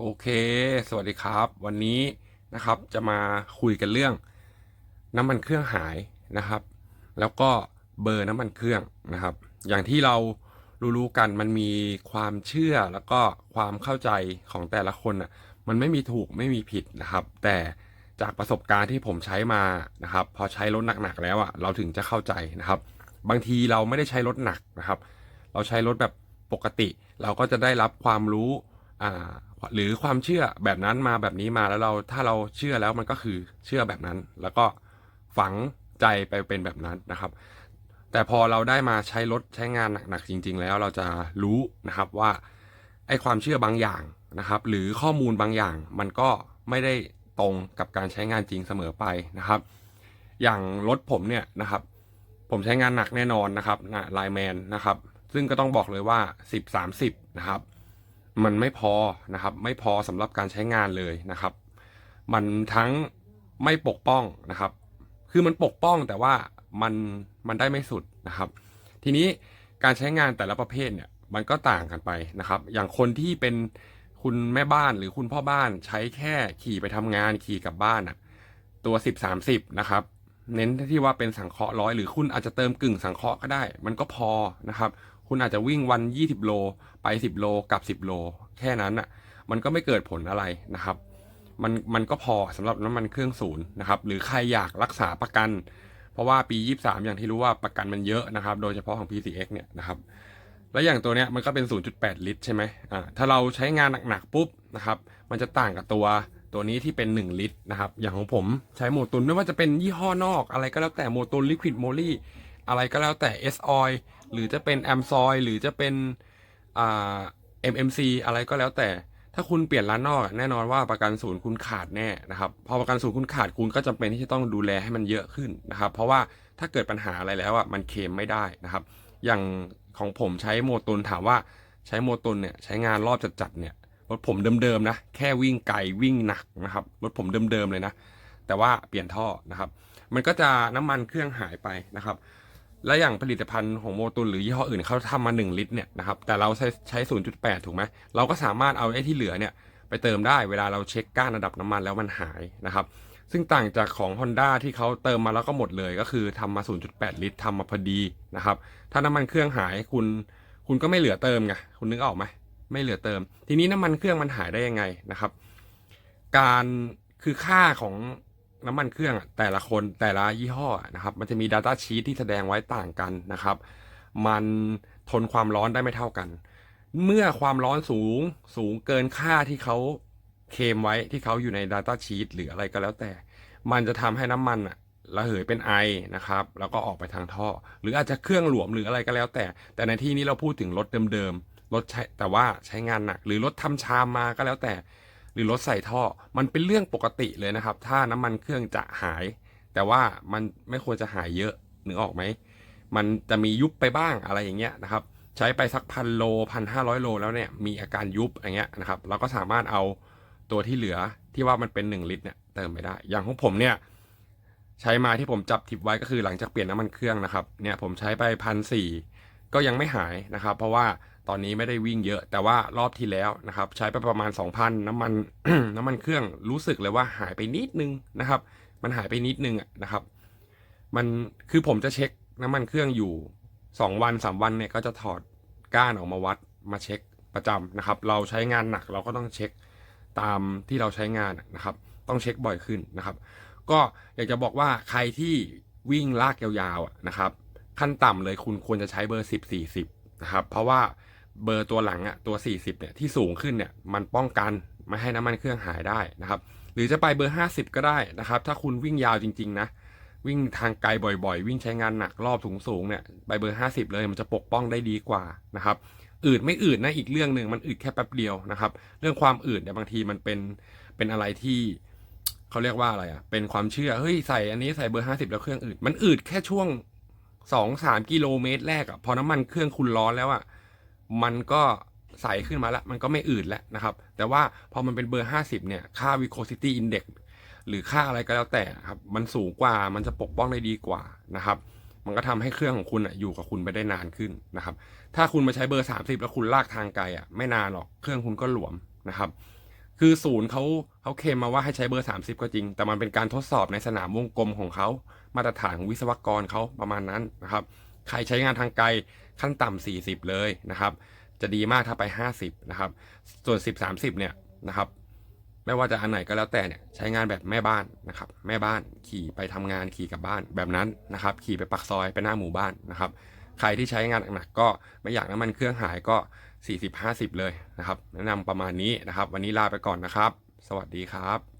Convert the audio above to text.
โอเค สวัสดีครับ วันนี้นะครับจะมาคุยกันเรื่องน้ำมันเครื่องหายนะครับ แล้วก็เบอร์น้ำมันเครื่องนะครับ อย่างที่เรารู้ๆกันมันมีความเชื่อแล้วก็ความเข้าใจของแต่ละคนอะมันไม่มีถูกไม่มีผิดนะครับ แต่จากประสบการณ์ที่ผมใช้มานะครับ พอใช้รถหนักๆแล้วอะเราถึงจะเข้าใจนะครับ บางทีเราไม่ได้ใช้รถหนักนะครับ เราใช้รถแบบปกติ เราก็จะได้รับความรู้อ่า หรือความเชื่อแบบนั้นมาแบบนี้มาแล้วเราถ้าเราเชื่อแล้วมันก็คือเชื่อแบบนั้น แล้วก็ฝังใจไปเป็นแบบนั้นนะครับ แต่พอเราได้มาใช้รถใช้งานหนักๆจริง ๆ แล้วเราจะรู้นะครับว่าไอ้ความเชื่อบางอย่างนะครับ หรือข้อมูลบางอย่างมันก็ไม่ได้ตรงกับการใช้งานจริงเสมอไปนะครับ อย่างรถผมเนี่ยนะครับ ผมใช้งานหนักแน่นอนนะครับนะไลแมนนะครับ ซึ่งก็ต้องบอกเลยว่า 10 30นะครับ มันไม่พอนะครับ ไม่พอสำหรับการใช้งานเลยนะครับ มันทั้งไม่ปกป้องนะครับ คือมันปกป้องแต่ว่ามันมันได้ไม่สุดนะครับ ทีนี้การใช้งานแต่ละประเภทเนี่ยมันก็ต่างกันไปนะครับ อย่างคนที่เป็นคุณแม่บ้านหรือคุณพ่อบ้านใช้แค่ขี่ไปทำงานขี่กลับบ้านอะตัว 10 30นะครับ เน้นที่ว่าเป็นสังเคราะห์ร้อยหรือคุณอาจจะเติมกึ่งสังเคราะห์ก็ได้ มันก็พอนะครับ คุณอาจจะวิ่งวัน 20 โล ไป 10 โลกลับ 10 โล แค่นั้นอะมันก็ไม่เกิดผลอะไรนะครับ มันมันก็พอสำหรับน้ำมันเครื่องศูนย์นะครับ หรือใครอยากรักษาประกัน เพราะว่าปี 23 อย่างที่รู้ว่าประกันมันเยอะนะครับ โดยเฉพาะของ PCX เนี่ยนะครับแล้วอย่างตัวเนี้ยมันก็เป็น 0.8 ลิตรใช่ไหมอ่าถ้าเราใช้งานหนักๆปุ๊บนะครับมันจะต่างกับตัวตัวนี้ที่เป็น 1 ลิตรนะครับ อย่างของผมใช้โมตุนไม่ว่าจะเป็นยี่ห้อนอกอะไรก็แล้วแต่โมตุนลิควิดโมลี่ อะไรก็แล้วแต่ S oil หรือจะเป็นแอมซอยหรือจะเป็นอ่า MMC อะไรก็แล้วแต่ ถ้าคุณเปลี่ยนร้านนอกแน่นอนว่าประกันศูนย์คุณขาดแน่นะครับ พอประกันศูนย์คุณขาดคุณก็จำเป็นที่จะต้องดูแลให้มันเยอะขึ้นนะครับ เพราะว่าถ้าเกิดปัญหาอะไรแล้วอะมันเคลมไม่ได้นะครับ อย่างของผมใช้โมตุนถามว่าใช้โมตุนเนี่ยใช้งานรอบจัดๆเนี่ยรถผมเดิมๆนะแค่วิ่งไกลวิ่งหนักนะครับรถผมเดิมๆเลยนะ แต่ว่าเปลี่ยนท่อนะครับ มันก็จะน้ำมันเครื่องหายไปนะครับ และอย่างผลิตภัณฑ์ของโมตุนหรือยี่ห้ออื่นเขาทำมา 1 ลิตรเนี่ยนะครับแต่เราใช้ใช้ 0.8 ถูกไหมเราก็สามารถเอาไอ้ที่เหลือเนี่ยไปเติมได้เวลาเราเช็คก้านระดับน้ำมันแล้วมันหายนะครับซึ่งต่างจากของ Honda ที่เขาเติมมาแล้วก็หมดเลย ก็คือทำมา 0.8 ลิตรทำมาพอดีนะครับถ้าน้ำมันเครื่องหายคุณคุณก็ไม่เหลือเติมไงคุณนึกออกไหมไม่เหลือเติม ทีนี้น้ำมันเครื่องมันหายได้ยังไงนะครับ การคือค่าของ น้ำมันเครื่องอะแต่ละคนแต่ละยี่ห้อนะครับ มันจะมี Data Sheet ที่แสดงไว้ต่างกันนะครับ มันทนความร้อนได้ไม่เท่ากัน เมื่อความร้อนสูงสูงเกินค่าที่เขาเคมไว้ที่เขาอยู่ใน Data Sheet หรืออะไรก็แล้วแต่ มันจะทำให้น้ำมันอะระเหยเป็นไอนะครับ แล้วก็ออกไปทางท่อ หรืออาจจะเครื่องหลวมหรืออะไรก็แล้วแต่ แต่ในที่นี้เราพูดถึงรถเดิมๆรถใช้แต่ว่าใช้งานหนักหรือรถทำชามมาก็แล้วแต่ หรือรถใส่ท่อ มันเป็นเรื่องปกติเลยนะครับ ถ้าน้ำมันเครื่องจะหาย แต่ว่ามันไม่ควรจะหายเยอะนึกออกไหม มันจะมียุบไปบ้างอะไรอย่างเงี้ยนะครับ ใช้ไปสักพันโลพันห้าร้อยโลแล้วเนี่ยมีอาการยุบอย่างเงี้ยนะครับ เราก็สามารถเอาตัวที่เหลือที่ว่ามันเป็นหนึ่งลิตรเนี่ยเติมไปได้ อย่างของผมเนี่ยใช้มาที่ผมจับทิปไว้ก็คือหลังจากเปลี่ยนน้ำมันเครื่องนะครับ เนี่ยผมใช้ไปพันสี่ก็ยังไม่หายนะครับ เพราะว่า ตอนนี้ไม่ได้วิ่งเยอะ แต่ว่ารอบที่แล้วนะครับ ใช้ไปประมาณ 2,000 น้ำมันน้ำมันเครื่องรู้สึกเลยว่าหายไปนิดนึงนะครับ มันหายไปนิดนึงอะนะครับ มันคือผมจะเช็คน้ำมันเครื่องอยู่ 2 วัน 3 วันเนี่ยก็จะถอดก้านออกมาวัดมาเช็คประจำนะครับ เราใช้งานหนักเราก็ต้องเช็คตามที่เราใช้งานนะครับ ต้องเช็คบ่อยขึ้นนะครับ ก็อยากจะบอกว่าใครที่วิ่งลากยาวๆนะครับ ขั้นต่ำเลยคุณควรจะใช้เบอร์ 10 40นะครับ เพราะว่า เบอร์ตัวหลังอะตัว 40เนี่ยที่สูงขึ้นเนี่ยมันป้องกันไม่ให้น้ำมันเครื่องหายได้นะครับ หรือจะไปเบอร์ 50 ก็ได้นะครับ ถ้าคุณวิ่งยาวจริง ๆ นะ วิ่งทางไกลบ่อยๆ วิ่งใช้งานหนักรอบสูงๆเนี่ยไปเบอร์ 50 เลยมันจะปกป้องได้ดีกว่านะครับอืดไม่อืดนะอีกเรื่องหนึ่งมันอืดแค่แป๊บเดียวนะครับ เรื่องความอืดเนี่ยบางทีมันเป็นเป็นอะไรที่เขาเรียกว่าอะไรอะเป็นความเชื่อเฮ้ยใส่อันนี้ใส่เบอร์ 50 แล้วเครื่องอืดมันอืดแค่ช่วงสองสามกิโลเมตรแรกอะพอน้ำมันเครื่องคุณร้อนแล้วอะ มันก็ใสขึ้นมาแล้ว มันก็ไม่อืดแล้วนะครับ แต่ว่าพอมันเป็นเบอร์ 50 เนี่ย ค่า viscosity index หรือค่าอะไรก็แล้วแต่ครับ มันสูงกว่า มันจะปกป้องได้ดีกว่านะครับ มันก็ทำให้เครื่องของคุณอะอยู่กับคุณไปได้นานขึ้นนะครับ ถ้าคุณมาใช้เบอร์ 30 แล้วคุณลากทางไกลอะไม่นานหรอก เครื่องคุณก็หลวมนะครับ คือศูนย์เขาเขาเคลมมาว่าให้ใช้เบอร์ 30 ก็จริง แต่มันเป็นการทดสอบในสนามวงกลมของเขา มาตรฐานของวิศวกรเขาประมาณนั้นนะครับ ใครใช้งานทางไกลขั้นต่ำ40 เลยนะครับ จะดีมากถ้าไป 50 นะครับ ส่วน 10 30 เนี่ยนะครับไม่ว่าจะอันไหนก็แล้วแต่เนี่ยใช้งานแบบแม่บ้านนะครับ แม่บ้านขี่ไปทำงานขี่กลับบ้านแบบนั้นนะครับ ขี่ไปปักซอยไปหน้าหมู่บ้านนะครับ ใครที่ใช้งานหนักก็ไม่อยากน้ำมันเครื่องหายก็ 40 50 เลยนะครับ แนะนำประมาณนี้นะครับ วันนี้ลาไปก่อนนะครับ สวัสดีครับ